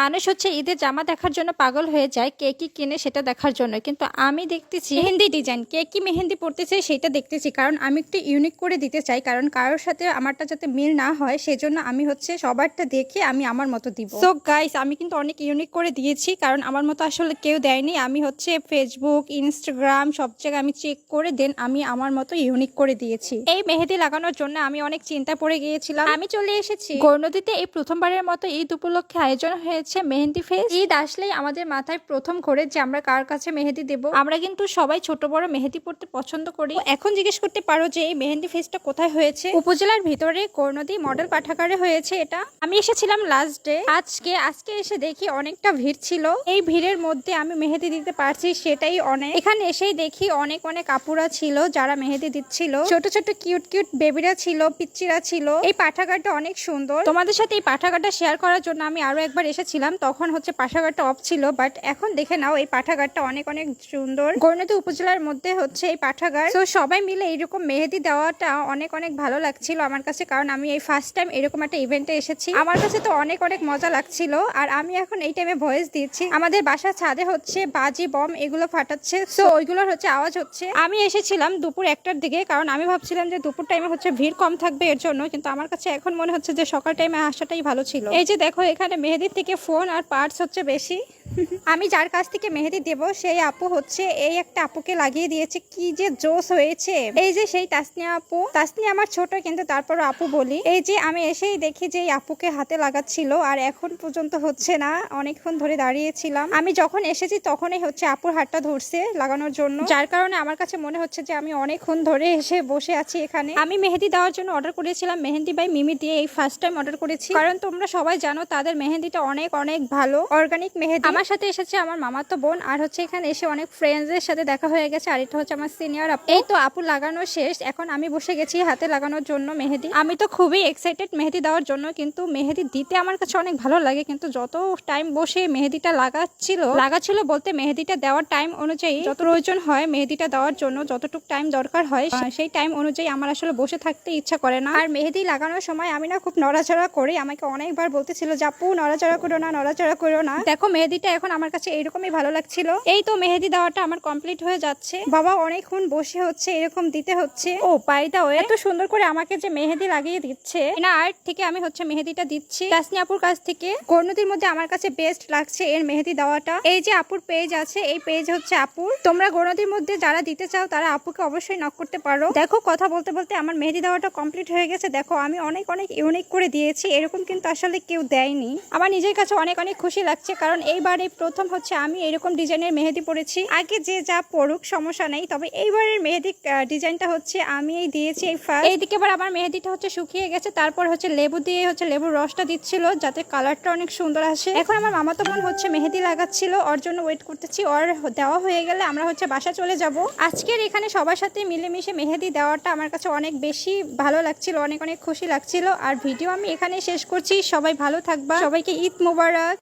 মানুষ হচ্ছে ঈদের জামা দেখার জন্য পাগল হয়ে যায় কে কি কিনে সেটা দেখার জন্য। কিন্তু আমি দেখতেছি মেহেন্দি ডিজাইন কে কি মেহেন্দি পড়তেছে সেটা দেখতেছি কারণ আমি একটু ইউনিক করে দিতে চাই কারণ কারোর সাথে আমারটা যাতে মিল না হয় সেজন্য আমি হচ্ছে সবারটা দেখে আমি আমার মতো দিব। সো গাইস আমি কিন্তু অনেক ইউনিক করে দিয়েছি কারণ আমার মতো আসলে কেউ দেয়নি। আমি হচ্ছে ফেসবুক ইনস্টাগ্রাম সব জায়গায় আমি চেক করে দেন আমি আমার মতো ইউনিক করে দিয়েছি। এই মেহেদি লাগানোর জন্য আমি অনেক চিন্তা পড়ে গিয়েছিলাম। আমি চলে এসেছি। গৌরনদীতে এই প্রথমবারের মতো ঈদ উপলক্ষে আয়োজন হয়েছে। মেহেন্দি ফেস ঈদ আসলেই আমাদের মাথায় প্রথম ঘোরে যে আমরা কার কাছে মেহেদি দেব। আমরা কিন্তু সবাই ছোট বড় মেহেদি পড়তে পছন্দ করি। এখন জিজ্ঞেস করতে পারো যে এই মেহেন্দি ফেসটা কোথায় হয়েছে? উপজেলার ভিতরে গৌরনদী মডেল পাঠাগারে হয়েছে এটা। আমি এসেছিলাম লাস্ট ডে আজকে আজকে এসে দেখি অনেকটা ভিড় ছিল। এই ভিড়ের মধ্যে আমি মেহেদি দিতে পারছি সেটাই অনেক। এখানে এসেই দেখি অনেক অনেক আপুরা ছিল যারা মেহেদি দিচ্ছিল। ছোট ছোট কিউট কিউট বেবিরা ছিল পিচ্চিরা ছিল। এই পাঠাগারটা অনেক সুন্দর। তোমাদের সাথে এই পাঠাগারটা শেয়ার করার জন্য আমি আরও একবার এসেছিলাম তখন হচ্ছে পাঠাগারটা অফ ছিল বাট এখন দেখে নাও, এই পাঠাগারটা অনেক অনেক সুন্দর। গৌরনদী উপজেলার মধ্যে হচ্ছে এই পাঠাগার। তো সবাই মিলে এইরকম মেহেদি দেওয়াটা অনেক অনেক ভালো লাগছিল আমার কাছে, কারণ আমি এই ফার্স্ট টাইম এরকম একটা ইভেন্টে এসেছি। আমার কাছে তো অনেক অনেক মজা লাগছিল, আর আমি এখন এই টাইমে ভয়েস দিচ্ছি। আমাদের বাসার ছাদে হচ্ছে বাজি, বম এগুলো ফাটাচ্ছে। তো ওইগুলোর হচ্ছে আওয়াজ হচ্ছে। আমি এসেছিলাম দুপুর একটার দিকে, কারণ আমি ভাবছিলাম যে দুপুর টাইমে হচ্ছে ভিড় কম থাকবে এর জন্য, কিন্তু আমার কাছে এখন মনে হচ্ছে যে সকাল টাইমে আসাটাই ভালো ছিল। এই যে দেখো, এখানে মেহেদির থেকে ফোন আর পার্টস হচ্ছে বেশি। আমি যার কাছ থেকে মেহেদি দেব, সেই আপু হচ্ছে এই একটা আপুকে লাগিয়ে দিয়েছে। কি যে জোস হয়েছে। এই যে সেই তাসনিয়া আপু, তাসনিয়া আমার ছোট, কিন্তু তারপর আপু বলি। এই যে আমি এসেই দেখি যে এই আপুকে হাতে লাগাচ্ছিল, আর এখন পর্যন্ত হচ্ছে না, অনেকক্ষণ ধরে দাঁড়িয়েছিলাম। আমি যখন এসেছি তখনই হচ্ছে আপুর হাতটা ধরছে লাগানোর জন্য। যার কারণে আমার কাছে মনে হচ্ছে যে আমি অনেকক্ষণ ধরে এসে বসে আছি এখানে। আমি মেহেদি দেওয়ার জন্য অর্ডার করেছিলাম মেহেদি বাই মিমি দিয়ে এই ফার্স্ট টাইম অর্ডার করেছি। কারণ তোমরা সবাই জানো, তাদের মেহেদিটা অনেক অনেক ভালো অর্গানিক মেহেদি আমার সাথে এসেছে আমার মামাতো বোন, আর হচ্ছে এখানে এসে অনেক ফ্রেন্ডসদের সাথে দেখা হয়ে গেছে, আর এটা হচ্ছে আমার সিনিয়র আপু। এই তো আপু, লাগানো শেষ। এখন আমি বসে গেছি হাতে লাগানোর জন্য মেহেদি। আমি তো খুবই এক্সাইটেড মেহেদি দেওয়ার জন্য, কিন্তু মেহেদি দিতে আমার কাছে অনেক ভালো লাগে, কিন্তু যত টাইম বসে মেহেদিটা লাগাচ্ছিল লাগাচ্ছিল বলতে মেহেদিটা দেওয়ার টাইম অনুযায়ী যত প্রয়োজন হয় মেহেদিটা দেওয়ার জন্য, যতটুকু টাইম দরকার হয় সেই টাইম অনুযায়ী আমার আসলে বসে থাকতে ইচ্ছা করে না। আর মেহেদি লাগানোর সময় আমি না খুব নড়াচড়া করি। আমাকে অনেকবার বলতেছিল যে, আপু, নড়াচড়া করো না, নড়াচড়া করো না। দেখো, মেহেদিটা এখন আমার কাছে এইরকমই ভালো লাগছিল। এই তো মেহেদি দেওয়াটা আমার কমপ্লিট হয়ে যাচ্ছে। বাবা অনেকক্ষণ বসে হচ্ছে, এরকম দিতে হচ্ছে। ও পাইদা এত সুন্দর করে আমাকে যে মেহেদি লাগিয়ে দিচ্ছে। না আর্ট থেকে আমি হচ্ছে মেহেদিটা দিচ্ছি। তাসনি আপুর কাছ থেকে গর্ণতির মধ্যে আমার কাছে বেস্ট লাগছে এর মেহেদি দেওয়াটা। এই যে আপুর পেজ আছে, এই পেজ হচ্ছে আপুর। তোমরা গর্ণতির মধ্যে যারা দিতে চাও, তারা আপুকে অবশ্যই নক করতে পারো। দেখো, কথা বলতে বলতে আমার মেহেদি দেওয়াটা কমপ্লিট হয়ে গেছে। দেখো, আমি অনেক অনেক ইউনিক করে দিয়েছি। এরকম কিন্তু আসলে কেউ দেয়নি। আমার নিজের কাছে অনেক অনেক খুশি লাগছে, কারণ এইবার এই প্রথম হচ্ছে আমি এরকম ডিজাইনের মেহেদি পরেছি। আগে যে যা পড়ুক সমস্যা নেই, তবে এইবারের মেহেদি ডিজাইনটা হচ্ছে আমি এই দিয়েছি এই ফার্স্ট এইদিকে এবার আমার মেহেদিটা হচ্ছে শুকিয়ে গেছে, তারপর হচ্ছে লেবু দিয়ে হচ্ছে লেবুর রসটা দিচ্ছিল, যাতে কালারটা অনেক সুন্দর আসে। এখন আমার মামাতো বোন হচ্ছে মেহেদি লাগাচ্ছিল, ওর জন্য ওয়েট করতেছি, ওর দেওয়া হয়ে গেলে আমরা হচ্ছে বাসা চলে যাব। আজকের এখানে সবার সাথে মিলেমিশে মেহেদি দেওয়াটা আমার কাছে অনেক বেশি ভালো লাগছিল, অনেক অনেক খুশি লাগছিল। আর ভিডিও আমি এখানে শেষ করছি, সবাই ভালো থাকবা, সবাইকে ঈদ মোবারক।